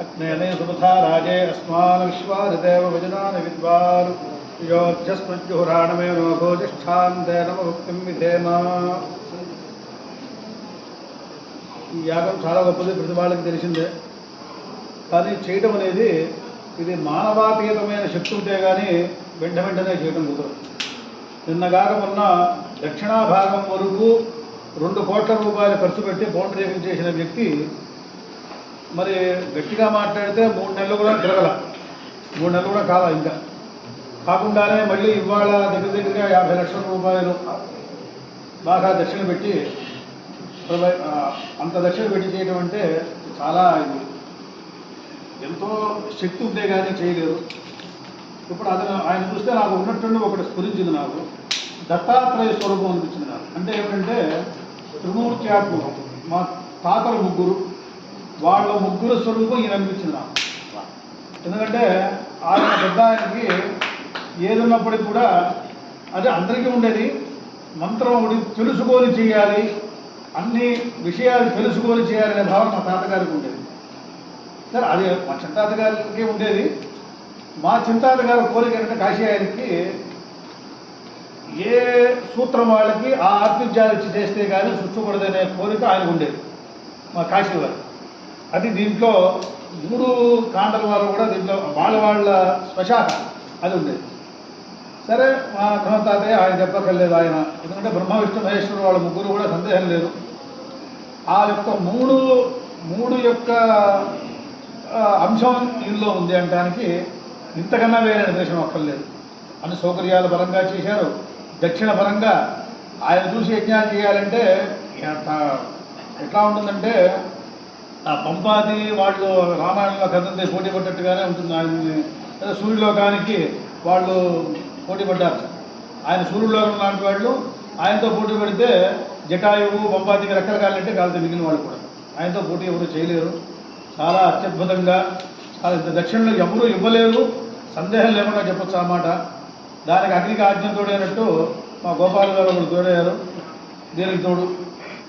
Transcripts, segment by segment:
అగ్నేనే సుమథా రాజే అస్మాన్ విశ్వాదిదేవ విజనాని విద్వాన్. యోధ్యస్మృత్యుహురాణమే నమ భోజిష్ఠాంతే నమ భక్తిం విధేమ. ఈ యాగం చాలా గొప్పది ప్రతి వాళ్ళకి తెలిసిందే. కానీ చేయటం అనేది ఇది మానవాతీతమైన శక్తి ఉంటే కానీ వెంట వెంటనే చేయటం కుదరదు. నిన్నగాక మొన్న దక్షిణా భాగం వరకు రెండు కోట్ల రూపాయలు ఖర్చు పెట్టి పౌండరీకం చేసిన వ్యక్తి మరి గట్టిగా మాట్లాడితే మూడు నెలలు కూడా తిరగల మూడు నెలలు కూడా కాల ఇంకా. కాకుండానే మళ్ళీ ఇవాళ దగ్గర దగ్గరగా యాభై లక్షల రూపాయలు బాగా దక్షిణ పెట్టి అంత దక్షిణ పెట్టి చేయడం అంటే చాలా ఇది. ఎంతో శక్తి ఉంటే కానీ చేయలేరు ఇప్పుడు అతను ఆయన చూస్తే నాకు ఉన్నట్టుండి ఒకటి స్ఫురించింది నాకు. దత్తాత్రేయ స్వరూపం అనిపించింది నాకు. అంటే ఏమిటంటే త్రిమూర్త్యాత్మకం మా తాతలు ముగ్గురు వాళ్ళ ముగ్గురు స్వరూపం ఈయన అనిపించింది. ఎందుకంటే ఆయన పెద్ద ఆయనకి ఏదున్నప్పటికీ కూడా అది అందరికీ ఉండేది. మంత్రం ఒకటి తెలుసుకొని చేయాలి అన్ని విషయాలు తెలుసుకొని చేయాలనే భావన మా తాతగారికి ఉండేది. సరే అది మా చింతాత గారికి ఉండేది. మా చింతాత గారి కోరిక ఏంటంటే కాశీ ఆయనకి ఏ సూత్రం వాళ్ళకి ఆ ఆర్తిజ్యాలు ఇచ్చి చేస్తే కానీ సుచ్చుకూడదనే కోరిక ఆయనకు ఉండేది. మా కాశీ వారికి అది దీంట్లో మూడు కాండల వారు కూడా దీంట్లో వాళ్ళ వాళ్ళ శ్మశాన అది ఉండేది సరే మా అర్థమ తాతయ్య ఆయన చెప్పక్కర్లేదు ఆయన. ఎందుకంటే బ్రహ్మ విష్ణు మహేశ్వరు వాళ్ళ ముగ్గురు కూడా సందేహం లేదు. ఆ యొక్క మూడు మూడు యొక్క అంశం ఇందులో ఉంది అనడానికి ఇంతకన్నా వేరే నిర్దేశం అక్కర్లేదు. అన్ని సౌకర్యాల పరంగా చేశారు. దక్షిణ పరంగా ఆయన చూసి యజ్ఞాలు చేయాలంటే ఎంత ఎట్లా ఉంటుందంటే పంపాది వాళ్ళు రామాయణంలో కథంతే పోటీ పడ్డట్టుగానే ఉంటుంది ఆయన. సూర్యలోకానికి వాళ్ళు పోటీ పడ్డారు. ఆయన సూర్యులోకం లాంటి వాళ్ళు ఆయనతో పోటీ పడితే జటాయువు పంపాదికి రకరకాలంటే కాలంటే మిగిలిన వాళ్ళు కూడా. ఆయనతో పోటీ ఎవరు చేయలేరు. చాలా అత్యద్భుతంగా చాలా ఇంత దక్షిణలో ఎవరూ ఇవ్వలేరు సందేహం లేకుండా చెప్పొచ్చు అన్నమాట దానికి అగ్నికి ఆజ్ఞం తోడైనట్టు మా గోపాల్ గారు ఒకరు తోడారు. దీనికి తోడు.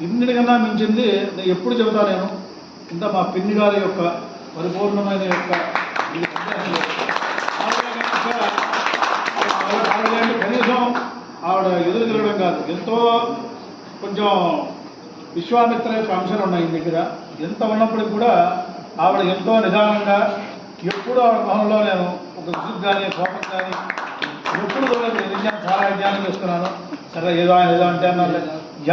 ఇన్నిటికన్నా మించింది నేను ఎప్పుడు చెబుతా నేను. ఇంత మా పిన్ని గారి యొక్క పరిపూర్ణమైన యొక్క కనీసం ఆవిడ ఎదురు తిరగడం కాదు. ఎంతో కొంచెం విశ్వామిత్ర యొక్క అంశాలు ఉన్నాయి ఈ దగ్గర. ఎంత ఉన్నప్పటికీ కూడా ఆవిడ ఎంతో నిదానంగా ఎప్పుడు ఆవిడ మొహంలో నేను ఒక విసుగు కానీ కోపం కానీ ఎప్పుడు కూడా నేను చాలా విజ్ఞానం చేస్తున్నాను. సరే ఏదో ఆయన ఏదో అంటే అన్నారు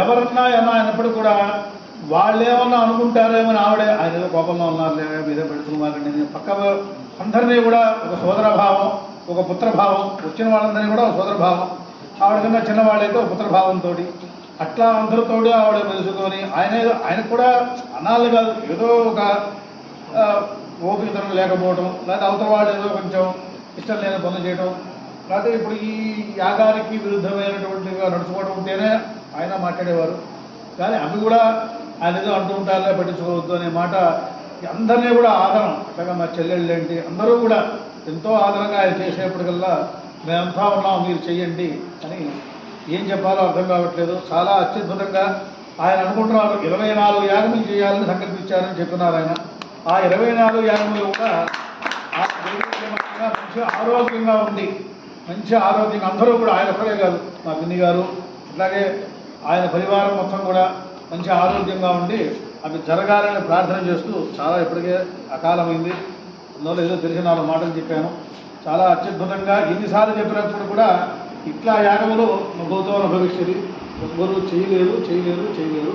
ఎవరన్నా ఏమన్నా అయినప్పుడు కూడా వాళ్ళు ఏమన్నా అనుకుంటారేమో అని ఆవిడే ఆయన ఏదో కోపంలో ఉన్నారులే మీరే పెడుతున్నారండి పక్క అందరినీ కూడా ఒక సోదర భావం ఒక పుత్రభావం వచ్చిన వాళ్ళందరినీ కూడా ఒక సోదర భావం ఆవిడ కన్నా చిన్నవాళ్ళైతే ఒక పుత్రభావంతో అట్లా అందరితో ఆవిడ మెలుసుకొని ఆయన ఏదో ఆయనకు కూడా అనాలి కాదు ఏదో ఒక ఓపికతనం లేకపోవడం లేదా అవతల వాళ్ళు ఏదో కొంచెం ఇష్టం లేని పనులు చేయడం లేకపోతే ఇప్పుడు ఈ యాగానికి విరుద్ధమైనటువంటిగా నడుచుకోవడం ఉంటేనే ఆయన మాట్లాడేవారు. కానీ అవి కూడా ఆయన ఏదో అంటూ ఉంటారులే పట్టించుకోవద్దు అనే మాట అందరినీ కూడా ఆదరం. అట్లాగా మా చెల్లెళ్ళు ఏంటి? అందరూ కూడా ఎంతో ఆదరంగా ఆయన చేసేప్పటికల్లా మేమంతా ఉన్నాం మీరు చెయ్యండి అని ఏం చెప్పాలో అర్థం కావట్లేదు. చాలా అత్యద్భుతంగా ఆయన అనుకుంటున్నారు ఇరవై నాలుగు యాగములు చేయాలని సంకల్పించారని చెప్తున్నారు ఆయన. ఆ ఇరవై నాలుగు యాగములు కూడా మంచి ఆరోగ్యంగా ఉంది మంచి ఆరోగ్యంగా అందరూ కూడా ఆయన ఒకరే కాదు మా పిన్ని గారు అట్లాగే ఆయన పరివారం మొత్తం కూడా మంచి ఆరోగ్యంగా ఉండి అవి జరగాలని ప్రార్థన చేస్తూ చాలా ఇప్పటికే అకాలమైంది. అందులో ఏదో తెలిసిన నాలుగు మాటలు చెప్పాను. చాలా అత్యద్భుతంగా ఎన్నిసార్లు చెప్పినప్పుడు కూడా ఇట్లా యాగములు గౌతవం అనుభవిస్తుంది ఎవ్వరూ చేయలేరు చేయలేరు చేయలేరు.